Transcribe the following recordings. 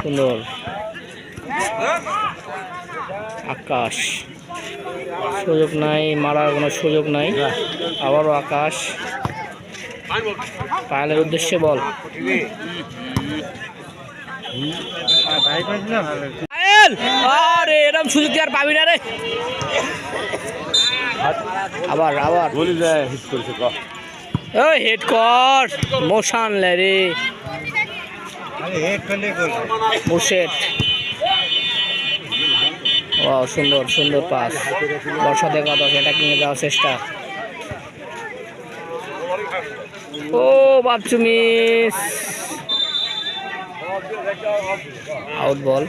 সুন্দর। আকাশ। সুযোগ নাই, মারার কোনো সুযোগ নাই। আবারও আকাশ। পায়েলের উদ্দেশ্যে বল। আরে এরকম সুযোগ আর পাবি না রে? আবার আবার। বলি যায় হিট করেছে ক। ওই হেড কর। মোশান রে। মুর্শেদ ও সুন্দর সুন্দর পাস। বর্ষা দেখা দশ এটা কিনে দেওয়ার চেষ্টা। ও বাচ্চু মিস। আউট বল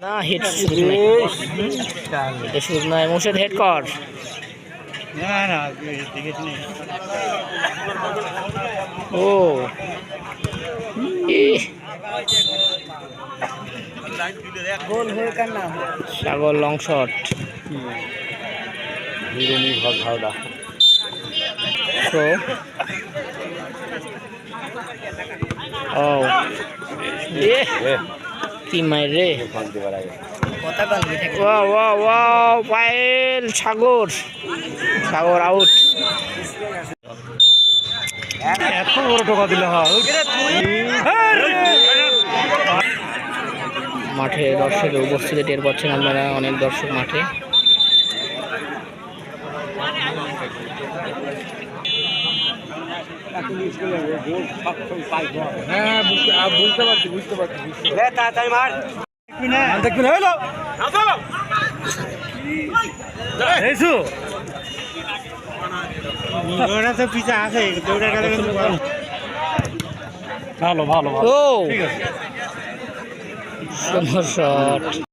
না হিট হিটের সুযোগ নাই। মুর্শেদ হেড কর না না ও। হয়ে সাগর লং শট ও। কি রে। পায়েল সাগর। সাগর আউট এত বড় টোকা দিলে হয়। মাঠে দর্শকের উপস্থিতি টের পাচ্ছেন আপনারা অনেক দর্শক মাঠে। হ্যাঁ বুঝতে পারছি বুঝতে পারছি তাড়াতাড়ি মার। দেখবি না হলো এইসু পিছে আছে ভালো ভালো ভালো। ও। ঠিক আছে।